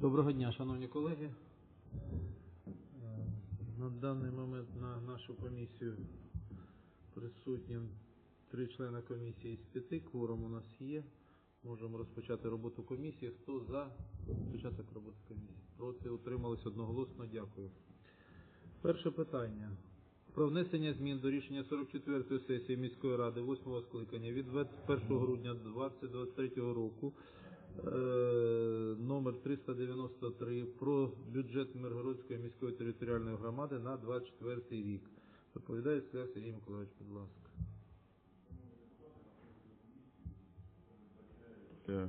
Доброго дня, шановні колеги. Е, На даний момент на нашу комісію присутні три члени комісії з п'яти. Кворум у нас є. Можемо розпочати роботу комісії. Хто за початок роботи комісії? Проти утримались одноголосно. Дякую. Перше питання. Про внесення змін до рішення 44-ї сесії міської ради 8-го скликання від 21 грудня 2023 року номер 393 про бюджет Миргородської міської територіальної громади на 24 рік. Доповідає Скляр Сергій Миколаївич, будь ласка. Е,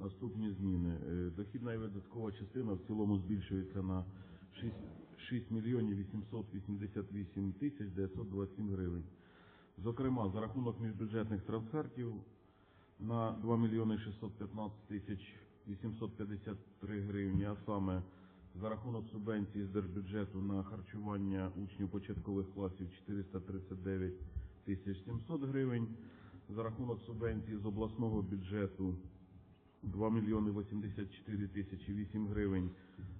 Наступні зміни. Е, Дохідна і видаткова частина в цілому збільшується на 6, 6 мільйонів 888 тисяч 927 гривень. Зокрема, за рахунок міжбюджетних трансфертів на 2 мільйони 615 тисяч 853 гривні, а саме за рахунок субвенції з держбюджету на харчування учнів початкових класів 439 тисяч 700 гривень, за рахунок субвенції з обласного бюджету 2 мільйони 84 тисячі 8 гривень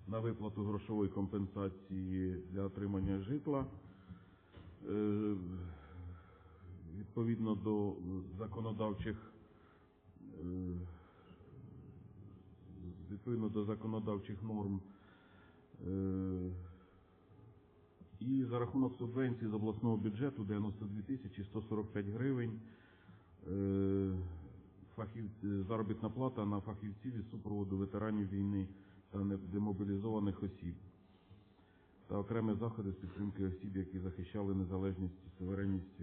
на виплату грошової компенсації для отримання житла. Е, Відповідно до законодавчих е, відповідно до законодавчих норм е, і за рахунок субвенції з обласного бюджету 92 тисячі 145 гривень е, е, заробітна плата на фахівців із супроводу ветеранів війни та демобілізованих осіб та окремі заходи з підтримки осіб, які захищали незалежність, суверенність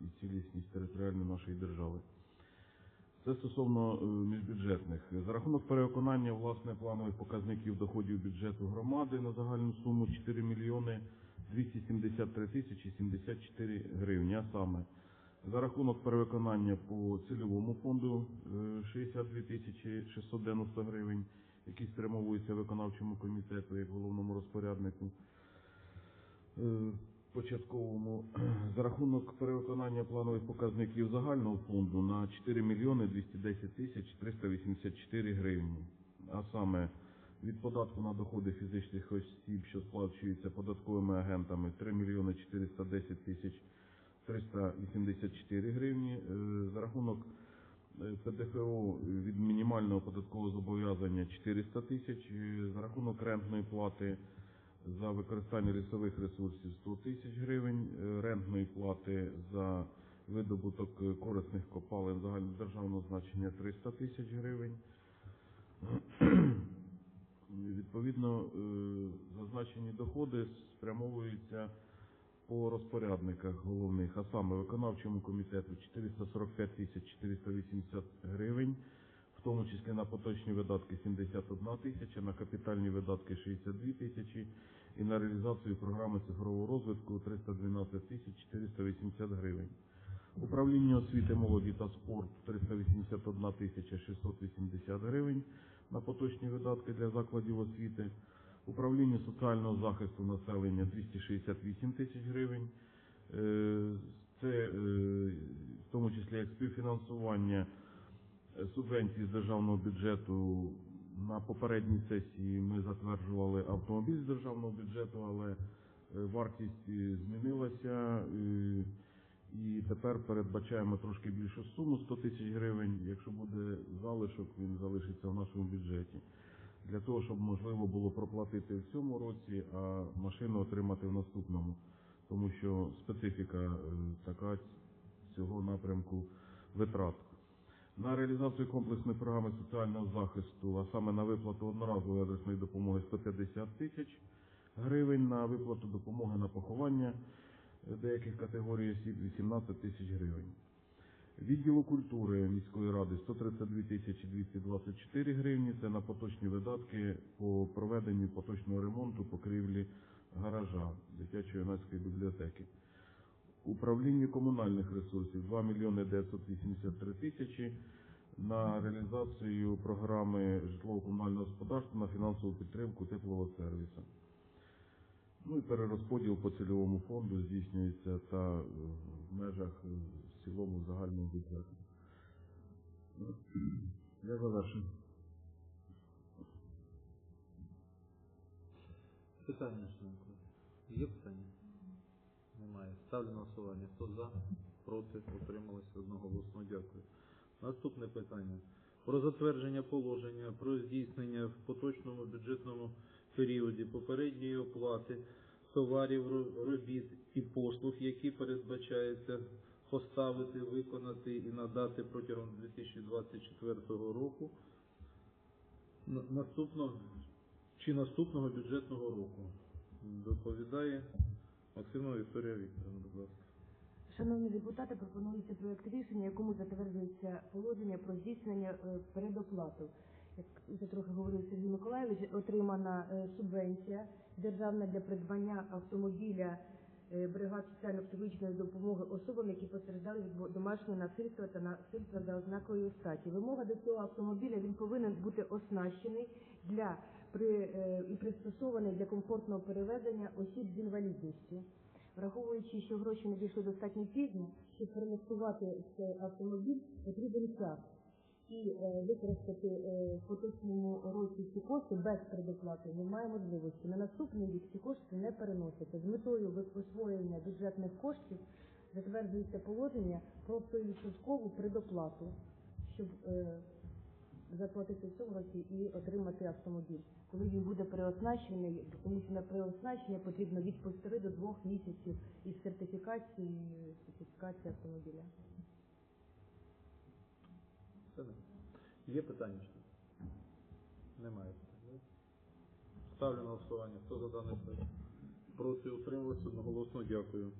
і цілісність територіальної нашої держави. Це стосовно е, міжбюджетних. За рахунок перевиконання власне планових показників доходів бюджету громади на загальну суму 4 мільйони 273 тисячі 74 гривні, а саме за рахунок перевиконання по цільовому фонду е, 62 тисячі 690 гривень, які спрямовуються виконавчому комітету як головному розпоряднику е, початковому за рахунок перевиконання планових показників загального фонду на 4 мільйони 210 тисяч 384 гривні. А саме від податку на доходи фізичних осіб, що сплачуються податковими агентами 3 мільйони 410 тисяч 384 гривні. Е, За рахунок е, ПДФО від мінімального податкового зобов'язання 400 тисяч. Е, За рахунок рентної плати за використання лісових ресурсів 100 тисяч гривень, е, рентної плати за видобуток корисних копалин загальнодержавного значення 300 тисяч гривень. Відповідно, е, зазначені доходи спрямовуються по розпорядниках головних, а саме виконавчому комітету 445 тисяч 480 гривень, тому числі на поточні видатки 71 тисяча, на капітальні видатки 62 тисячі і на реалізацію програми цифрового розвитку 312 тисяч 480 гривень. Управління освіти, молоді та спорту 381 тисяча 680 гривень на поточні видатки для закладів освіти. Управління соціального захисту населення 268 тисяч гривень. Е, Це е, в тому числі як співфінансування субвенції з державного бюджету. На попередній сесії ми затверджували автомобіль з державного бюджету, але е, вартість е, змінилася. е, І тепер передбачаємо трошки більшу суму 100 тисяч гривень. Якщо буде залишок, він залишиться в нашому бюджеті. Для того, щоб можливо було проплатити в цьому році, а машину отримати в наступному. Тому що специфіка така цього напрямку витрат. На реалізацію комплексної програми соціального захисту, а саме на виплату одноразової адресної допомоги 150 тисяч гривень, на виплату допомоги на поховання деяких категорій осіб 18 тисяч гривень. Відділу культури міської ради 132 тисячі 224 гривні. Це на поточні видатки по проведенню поточного ремонту покрівлі гаража дитячої юнацької бібліотеки. Управління комунальних ресурсів 2 мільйони 983 тисячі на реалізацію програми житлово-комунального господарства на фінансову підтримку теплового сервісу. Ну і перерозподіл по цільовому фонду здійснюється та в межах в цілому загального бюджету. Я завершив. Питання, шановні? Є питання? Немає. Ставлю на голосування. Хто за? Проти? Утрималися одноголосно. Дякую. Наступне питання. Про затвердження положення про здійснення в поточному бюджетному періоді попередньої оплати товарів, робіт і послуг, які передбачається поставити, виконати і надати протягом 2024 року наступного чи наступного бюджетного року. Доповідає Максимова Вікторія Вікторовна, будь ласка. Шановні депутати, пропонується проект рішення, якому затверджується положення про здійснення е, передоплату. Як вже трохи говорив Сергій Миколаївич, отримана е, субвенція державна для придбання автомобіля е, бригад соціально-психологічної допомоги особам, які постраждали від домашнього насильства та насильства за ознакою статі. Вимога до цього автомобіля він повинен бути оснащений для і пристосований для комфортного перевезення осіб з інвалідністю. Враховуючи, що гроші надійшли достатньо пізно, щоб прилаштувати цей автомобіль, потрібен час. І е, використати е, в поточному році ці кошти без предоплати немає можливості. На наступний рік ці кошти не переносяться. З метою освоєння бюджетних коштів затверджується положення про 100% предоплату, щоб е, заплатити в цьому році і отримати автомобіль. Коли він буде переоснащений, що на переоснащення потрібно від півтори до двох місяців із сертифікації сертифікації автомобіля. Все? Є питання? Немає питань. Ставлю на голосування. Хто за даний проект? Проти утримуватися одноголосно дякую.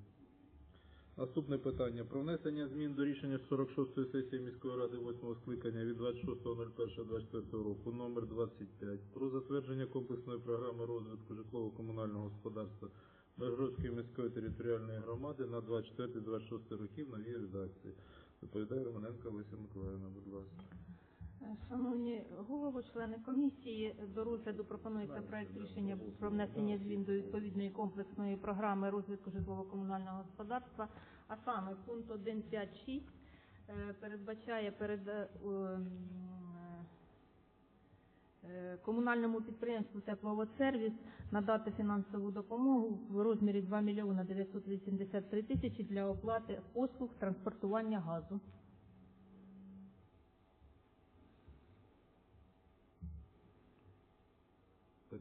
Наступне питання. Про внесення змін до рішення 46-ї сесії міської ради 8 скликання від 26.01.24 року номер 25 про затвердження комплексної програми розвитку житлово-комунального господарства Межгородської міської територіальної громади на 24-26 років новій редакції. Доповідає Романенко Олеся Миколаївна, будь ласка. Шановні голови, члени комісії, до розгляду пропонується проект рішення про внесення змін до відповідної комплексної програми розвитку житлово-комунального господарства, а саме пункт 1.5.6 е, передбачає перед е, е, комунальному підприємству Тепловодсервіс надати фінансову допомогу в розмірі 2 мільйона 983 тисячі для оплати послуг транспортування газу.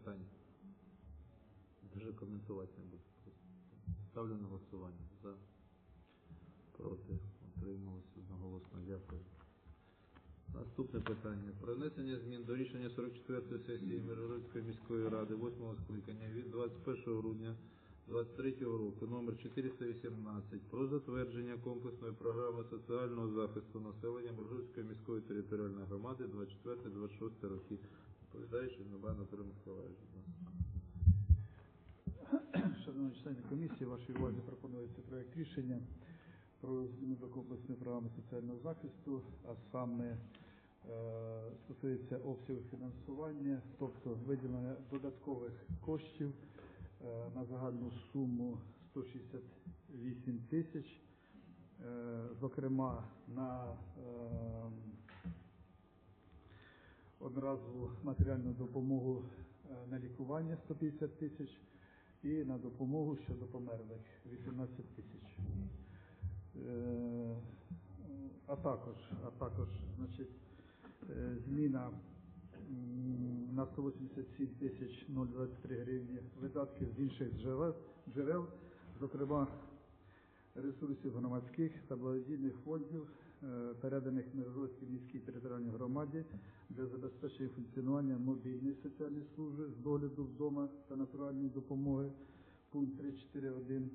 Питання. Дуже коментувати не буду. Ставлю на голосування. За. Проти. Утрималися одноголосно. Дякую. Наступне питання. Про внесення змін до рішення 44-ї сесії Миргородської міської ради 8 скликання від 21 грудня 23 року номер 418 про затвердження комплексної програми соціального захисту населення Миргородської міської територіальної громади 24-26 роки. Доповідаючи Нуба Анатолій Миколаївич. Шановні члени комісії, вашій увазі пропонується проект рішення про зміну до комплексної програми соціального захисту, а саме е, стосується обсягу фінансування, тобто виділення додаткових коштів е, на загальну суму 168 тисяч, е, зокрема на е, одноразову матеріальну допомогу е, на лікування 150 тисяч і на допомогу щодо померлих 18 тисяч. Е, А також, а також значить, е, зміна на 187 тисяч 023 гривні видатків з інших джерел, зокрема ресурсів громадських та благодійних фондів, переданих Миргородській міській територіальній громаді для забезпечення функціонування мобільної соціальної служби з догляду вдома та натуральної допомоги. Пункт 3.4.1.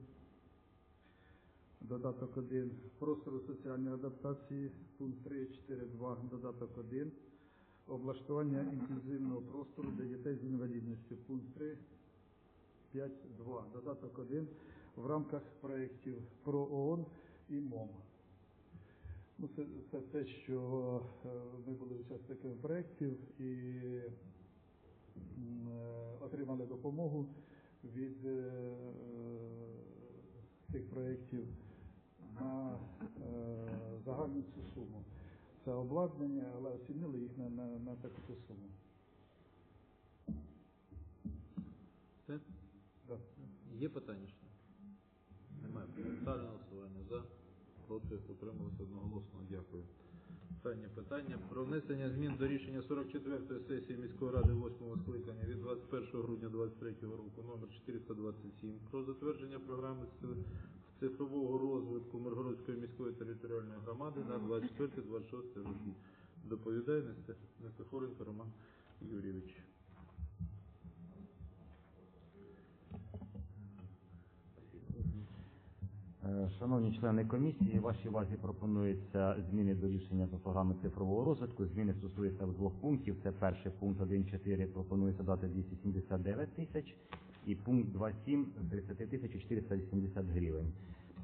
Додаток 1. Простору соціальної адаптації. Пункт 3.4.2. Додаток 1. Облаштування інклюзивного простору для дітей з інвалідністю. Пункт 3. 5.2. Додаток 1 в рамках проєктів про ООН і МОМ. Ну, це, це те, що е, ми були учасниками проєктів і е, отримали допомогу від е, цих проєктів на загальну цю суму. Це обладнання, але оцінили їх на, на, на таку суму. Все? Є питання? Немає. Ставлю голосування. За, проти, утрималися одноголосно. Дякую. Останнє питання про внесення змін до рішення 44-ї сесії міської ради 8-го скликання від 21 грудня 2023 року номер 427 про затвердження програми цифрового розвитку Миргородської міської територіальної громади на 24-26 роки. Доповідає Нестефоренко Роман Юрійович. Шановні члени комісії, вашій увазі пропонуються зміни до рішення по програми цифрового розвитку. Зміни стосуються двох пунктів. Це перший пункт 1.4 пропонується дати 279 тисяч і пункт 2.7 – 30 тисяч 480 гривень.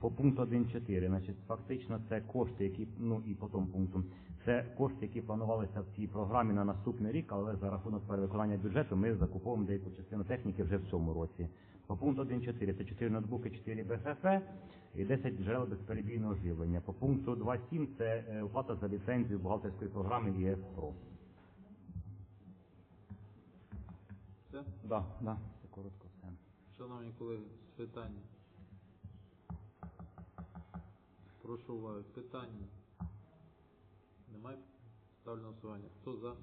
По пункту 1.4, значить, фактично це кошти, які, ну і по тому пункту, це кошти, які планувалися в цій програмі на наступний рік, але за рахунок перевиконання бюджету ми закуповуємо деяку частину техніки вже в цьому році. По пункту 1.4 це 4 ноутбуки, 4 БФФ і 10 джерел безперебійного живлення. По пункту 2.7 це е, оплата за ліцензію бухгалтерської програми ЄС ПРО. Все? Да, да, це коротко все. Шановні колеги, питання. Прошу уваги. Питання. Ставлю на голосування. Хто за?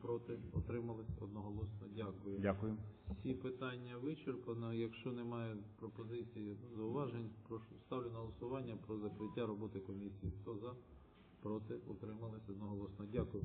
Проти? Отримались? Одноголосно. Дякую. Дякую. Всі питання вичерпано. Якщо немає пропозицій, зауважень, прошу ставлю на голосування про закриття роботи комісії. Хто за? Проти? Утримались? Одноголосно. Дякую.